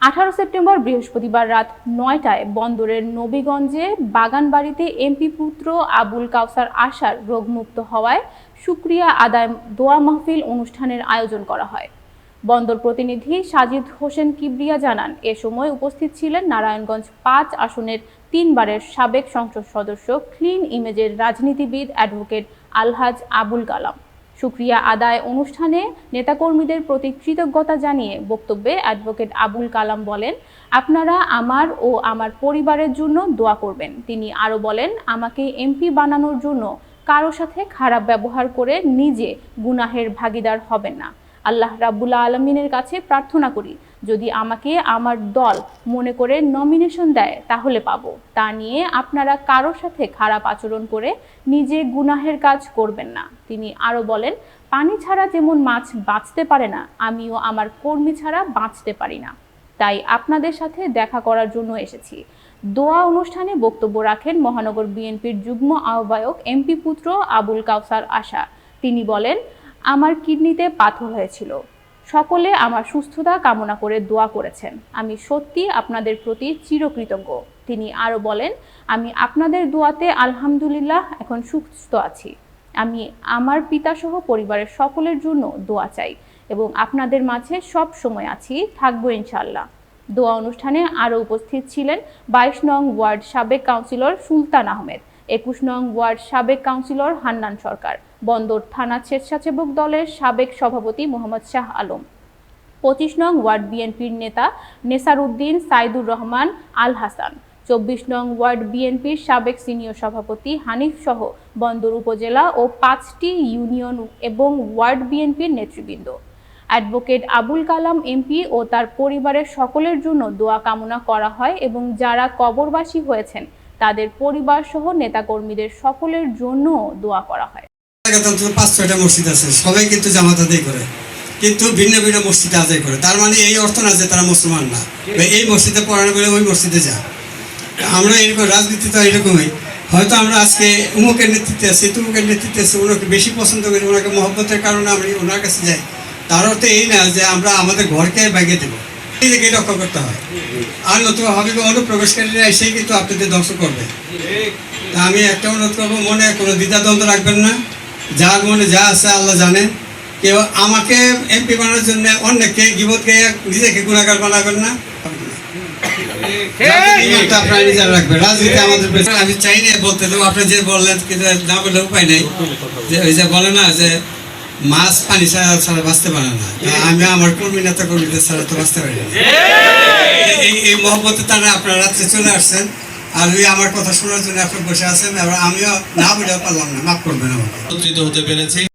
আঠারো সেপ্টেম্বর বৃহস্পতিবার রাত নয়টায় বন্দরের নবীগঞ্জে বাগানবাড়িতে এমপি পুত্র আবুল কাউসার আশার রোগমুক্ত হওয়ায় সুক্রিয়া আদায় দোয়া মাহফিল অনুষ্ঠানের আয়োজন করা হয়। বন্দর প্রতিনিধি সাজিদ হোসেন কিবরিয়া জানান, এ সময় উপস্থিত ছিলেন নারায়ণগঞ্জ পাঁচ আসনের তিনবারের সাবেক সংসদ সদস্য, ক্লিন ইমেজের রাজনীতিবিদ অ্যাডভোকেট আলহাজ আবুল কালাম। সুক্রিয়া আদায় অনুষ্ঠানে নেতাকর্মীদের প্রতি কৃতজ্ঞতা জানিয়ে বক্তব্যে অ্যাডভোকেট আবুল কালাম বলেন, আপনারা আমার ও আমার পরিবারের জন্য দোয়া করবেন। তিনি আরও বলেন, আমাকে এমপি বানানোর জন্য কারও সাথে খারাপ ব্যবহার করে নিজে গুনাহের ভাগিদার হবেন না। আল্লাহ রাব্বুল আলমিনের কাছে প্রার্থনা করি, যদি আমাকে আমার দল মনে করে নমিনেশন দেয়, তাহলে পাবো। তা নিয়ে আপনারা কারোর সাথে খারাপ আচরণ করে নিজে গুনাহের কাজ করবেন না। তিনি আরও বলেন, পানি ছাড়া যেমন মাছ বাঁচতে পারে না, আমিও আমার কর্মী ছাড়া বাঁচতে পারি না। তাই আপনাদের সাথে দেখা করার জন্য এসেছি। দোয়া অনুষ্ঠানে বক্তব্য রাখেন মহানগর বিএনপির যুগ্ম আহ্বায়ক এমপি পুত্র আবুল কাউসার আশা। তিনি বলেন আমার কিডনিতে পাথর হয়েছিল। সকলে আমার সুস্থতা কামনা করে দোয়া করেছেন। আমি সত্যি আপনাদের প্রতি চিরকৃতজ্ঞ। তিনি আরও বলেন, আমি আপনাদের দোয়াতে আলহামদুলিল্লাহ এখন সুস্থ আছি। আমি আমার পিতাসহ পরিবারের সকলের জন্য দোয়া চাই এবং আপনাদের মাঝে সব সময় আছি, থাকব ইনশাল্লাহ দোয়া অনুষ্ঠানে আরও উপস্থিত ছিলেন বাইশ নং ওয়ার্ড সাবেক কাউন্সিলর সুলতান আহমেদ, একুশ নং ওয়ার্ড সাবেক কাউন্সিলর হান্নান সরকার। বন্দর থানা স্বেচ্ছাসেবক দলের সাবেক সভাপতি মোহাম্মদ শাহ আলম। পঁচিশ নং ওয়ার্ড বিএনপির নেতা নেসার উদ্দিন সাইদুর রহমান আল হাসান। চব্বিশ নং ওয়ার্ড বিএনপির সাবেক সিনিয়র সভাপতি হানিফ সহ বন্দর উপজেলা ও পাঁচটি ইউনিয়ন এবং ওয়ার্ড বিএনপির নেতৃবৃন্দ। অ্যাডভোকেট আবুল কালাম এমপি ও তার পরিবারের সকলের জন্য দোয়া কামনা করা হয় এবং যারা কবরবাসী হয়েছেন, তাদের পরিবার সহ নেতাকর্মীদের সকলের জন্য দোয়া করা হয়। এলাকাতে অন্তত পাঁচ ছয়টা মসজিদ আছে সবাই কিন্তু জামাত আদায় করে। কিন্তু ভিন্ন ভিন্ন মসজিদে আদায় করে। তার মানে এই অর্থ না যে তারা মুসলমান না। এই মসজিদে পড়ানো বলে ওই মসজিদে যা। আমরা এরকম রাজনীতি তো এরকমই। হয়তো আমরা আজকে উমুকের নেতৃত্বে আছি তুমুকের নেতৃত্বে আছি ওনাকে বেশি পছন্দ করি ওনাকে মহব্বতের কারণে আমি ওনার কাছে যাই। তার অর্থ এই না যে আমরা আমাদের ঘরকে ব্যাগে দেবো। নিজেকে রক্ষা করতে হয়। আর নতুন হবে অনুপ্রবেশকারীরা এসেই কিন্তু আপনাদের ধ্বংস করবে। আমি একটা অনুরোধ করব মনে কোনো দ্বিধাদ্বন্দ্ব রাখবেন না। যার মনে যা আছে আল্লাহ জানেন কেউ আমাকে এমপি বানানোর জন্য অন্যকে গিবতকে নিজেকে গুণাগার বানাবেন না? আপনারা নিজেরা রাখবেন। রাজনীতি আমাদের আমি চাই না বলতে দেবো আপনি যে বললেন কিন্তু না বললে উপায় নেই। যে ওই যে বলে না যে মাছ পানি ছাড়া ছাড়া বাঁচতে পারে না। আমি আমার কর্মী নেতা কর্মীদের ছাড়া তো বাঁচতে পারি না। এই এই মহব্বতে তারা আপনারা রাত্রে চলে আসছেন। ওই আমার কথা শোনার জন্য এখন বসে আছেন আমিও না বলে পারলাম না, মাফ করবেন আমাকে। হতে পেরেছি।